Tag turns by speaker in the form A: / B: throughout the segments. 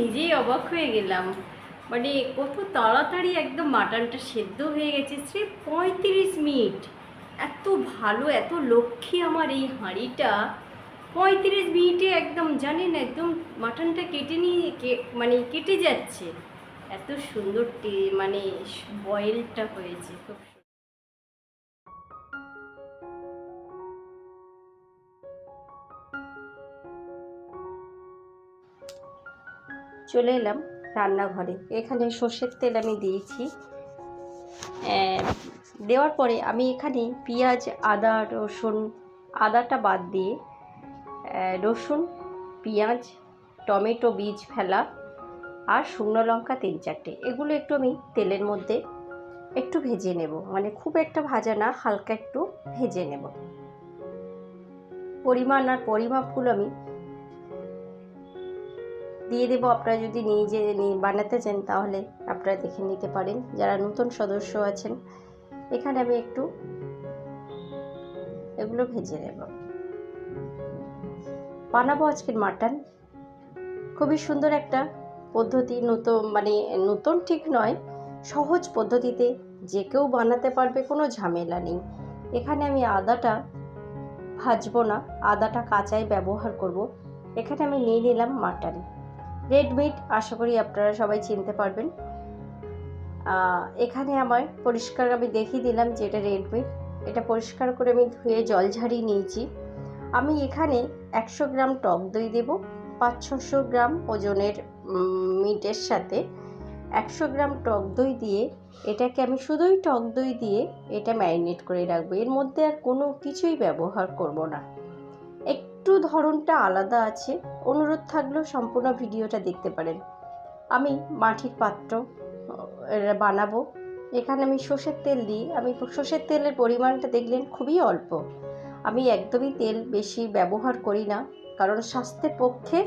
A: নিজেই অবাক হয়ে গেলাম। মানে কত তাড়াতাড়ি একদম মাটনটা সেদ্ধ হয়ে গেছে, স্রেফ পঁয়ত্রিশ মিনিট। এত ভালো, এত লক্ষ্মী আমার এই হাঁড়িটা। পঁয়ত্রিশ মিনিটে একদম, জানেন, একদম মাটনটা কেটে নিয়ে মানে কেটে যাচ্ছে। এত সুন্দর মানে বয়েলটা হয়েছে, খুব চলে এলাম রান্নাঘরে। এখানে সর্ষের তেল আমি দিয়েছি। দেওয়ার পরে আমি এখানে পেঁয়াজ, আদা, রসুন, আদাটা বাদ দিয়ে রসুন, পেঁয়াজ, টমেটো, বীজ ফেলা আর শুকনো লঙ্কা তিন চারটে। এগুলো একটু আমি তেলের মধ্যে একটু ভেজে নেব। মানে খুব একটা ভাজা না, হালকা একটু ভেজে নেব। পরিমাণ আর পরিমাপগুলো আমি দিয়ে দেবো। আপনারা যদি নিজে বানাতে চান তাহলে আপনারা দেখে নিতে পারেন। যারা নতুন সদস্য আছেন, এখানে আমি একটু এগুলো ভেজে নেব। বানাবো আজকের মাটন। খুবই সুন্দর একটা পদ্ধতি, নতুন মানে নতুন ঠিক নয়, সহজ পদ্ধতিতে যে কেউ বানাতে পারবে, কোনো ঝামেলা নেই। এখানে আমি আদাটা ভাজবো না, আদাটা কাঁচাই ব্যবহার করব। এখানে আমি নিয়ে নিলাম মাটন। রেড মিট আশা করি আপনারা সবাই চিনতে পারবেন। এখানে আমার পরিষ্কার আমি দেখিয়ে দিলাম যে এটা রেড মিট। এটা পরিষ্কার করে আমি ধুয়ে জল ঝাড়িয়ে নিয়েছি। আমি এখানে একশো গ্রাম টক দই দেব পাঁচ ছশো গ্রাম ওজনের মিটের সাথে। একশো গ্রাম টক দই দিয়ে এটাকে আমি শুধুই টক দই দিয়ে এটা ম্যারিনেট করে রাখব। এর মধ্যে আর কোনো কিছুই ব্যবহার করব না। একটু ধরনটা আলাদা আছে, অনুরোধ থাকলেও সম্পূর্ণ ভিডিওটা দেখতে পারেন। আমি মাটির পাত্র বানাবো। এখানে আমি সর্ষের তেল দিই। আমি সর্ষের তেলের পরিমাণটা দেখলেন খুবই অল্প। আমি একদমই তেল বেশি ব্যবহার করি না, কারণ স্বাস্থ্যের পক্ষে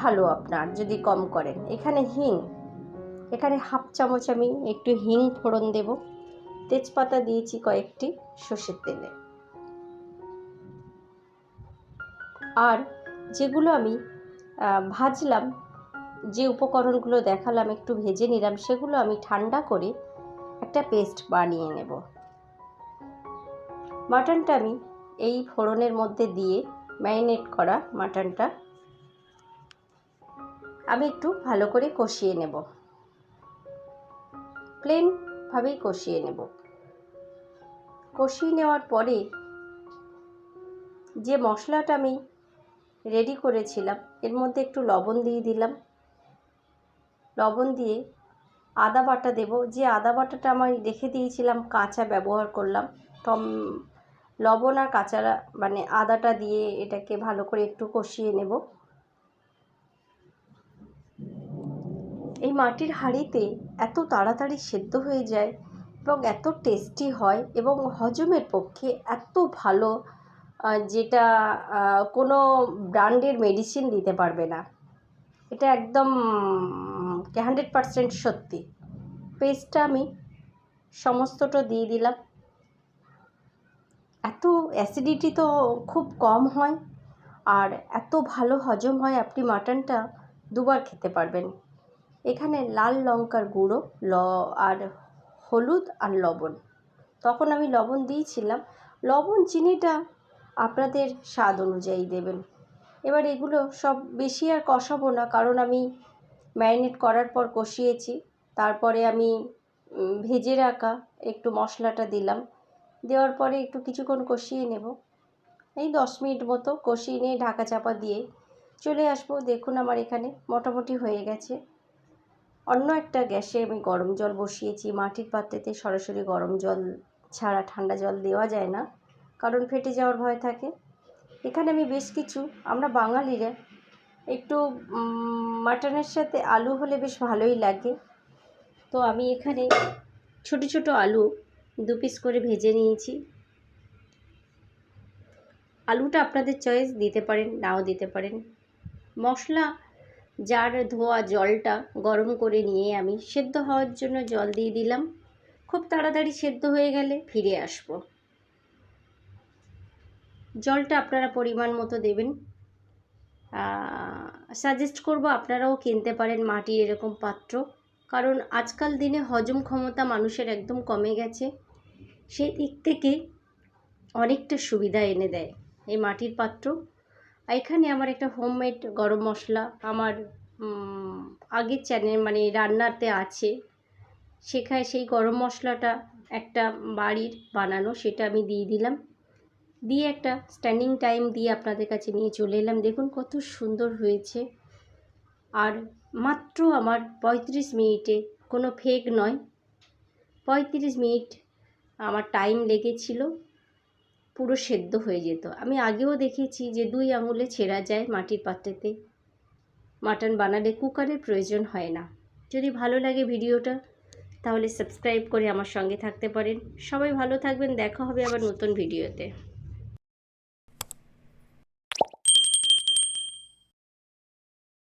A: ভালো আপনার যদি কম করেন। এখানে হিং, এখানে হাফ চামচ আমি একটু হিং ফোড়ন দেব। তেজপাতা দিয়েছি কয়েকটি সর্ষের তেলে। আর যেগুলো আমি ভাজলাম, যে উপকরণগুলো দেখালাম, একটু ভেজে নিলাম, সেগুলো আমি ঠান্ডা করে একটা পেস্ট বানিয়ে নেব। মাটনটা আমি এই ফোড়নের মধ্যে দিয়ে ম্যারিনেট করা মাটনটা আমি একটু ভালো করে কষিয়ে নেব। প্লেনভাবেই কষিয়ে নেব। কষিয়ে নেওয়ার পরে যে মশলাটা আমি রেডি করেছিলাম। এর মধ্যে একটু লবণ দিয়ে দিলাম। লবণ দিয়ে আদা বাটা দেব। যে আদা বাটাটা আমি রেখে দিয়েছিলাম, কাঁচা ব্যবহার করলাম টম লবণ আর কাঁচা মানে আদাটা দিয়ে এটাকে ভালো করে একটু কষিয়ে নেব। এই মাটির হাঁড়িতে এত তাড়াতাড়ি সেদ্ধ হয়ে যায় এবং এত টেস্টি হয় এবং হজমের পক্ষে এত ভালো যেটা কোনো ব্র্যান্ডের মেডিসিন দিতে পারবে না। এটা একদম হান্ড্রেড পারসেন্ট সত্যি। পেস্টটা আমি সমস্তটা দিয়ে দিলাম। এত অ্যাসিডিটি তো খুব কম হয় আর এত ভালো হজম হয় আপনি মাটনটা দুবার খেতে পারবেন। এখানে লাল লঙ্কার গুঁড়ো, ল, আর হলুদ আর লবণ। তখন আমি লবণ দিয়েছিলাম। লবণ, চিনিটা আপনাদের স্বাদ অনুযায়ী দেবেন। এবার এগুলো সব বেশি আর কষাবো না, কারণ আমি ম্যারিনেট করার পর কষিয়েছি। তারপরে আমি ভেজে রাখা একটু মশলাটা দিলাম। দেওয়ার পরে একটু কিছুক্ষণ কষিয়ে নেব। এই দশ মিনিট মতো কষিয়ে নিয়ে ঢাকা চাপা দিয়ে চলে আসব। দেখুন আমার এখানে মোটামুটি হয়ে গেছে। অন্য একটা গ্যাসে আমি গরম জল বসিয়েছি। মাটির পাত্রেতে সরাসরি গরম জল ছাড়া ঠান্ডা জল দেওয়া যায় না। কারণ ফেটে যাওয়ার ভয় থাকে। এখানে আমি বেশ কিছু, আমরা বাঙালিরা একটু মাটনের সাথে আলু হলে বেশ ভালোই লাগে। তো আমি এখানে ছোট ছোট আলু দু পিস করে ভেজে নিয়েছি। আলুটা আপনাদের চয়েস দিতে পারেন, নাও দিতে পারেন। মশলা যার ধোয়া জলটা গরম করে নিয়ে আমি সেদ্ধ হওয়ার জন্য জল দিয়ে দিলাম। খুব তাড়াতাড়ি সেদ্ধ হয়ে গেলে ফিরে আসব। জলটা আপনারা পরিমাণ মতো দেবেন। সাজেস্ট করব আপনারাও কিনতে পারেন মাটির এরকম পাত্র। কারণ আজকাল দিনে হজম ক্ষমতা মানুষের একদম কমে গেছে। সেই দিক থেকে অনেকটা সুবিধা এনে দেয় এই মাটির পাত্র। এখানে আমার একটা হোমমেড গরম মশলা আমার আগের চ্যানেল মানে রান্নাতে আছে। সেখানে সেই গরম মশলাটা একটা বাড়ির বানানো, সেটা আমি দিয়ে দিলাম। দিয়ে একটা স্ট্যান্ডিং টাইম দিয়ে আপনাদের কাছে নিয়ে চলে এলাম। দেখুন কত সুন্দর হয়েছে। আর মাত্র আমার পঁয়ত্রিশ মিনিটে কোনো ফেক নয়। পঁয়ত্রিশ মিনিট আমার টাইম লেগেছিল, পুরো সেদ্ধ হয়ে যেত। আমি আগেও দেখেছি যে দুই আঙুলে ছেঁড়া যায় মাটির পাত্রেতে। মাটন বানালে কুকারের প্রয়োজন হয় না। যদি ভালো লাগে ভিডিওটা, তাহলে সাবস্ক্রাইব করে আমার সঙ্গে থাকতে পারেন। সবাই ভালো থাকবেন, দেখা হবে আবার নতুন ভিডিওতে।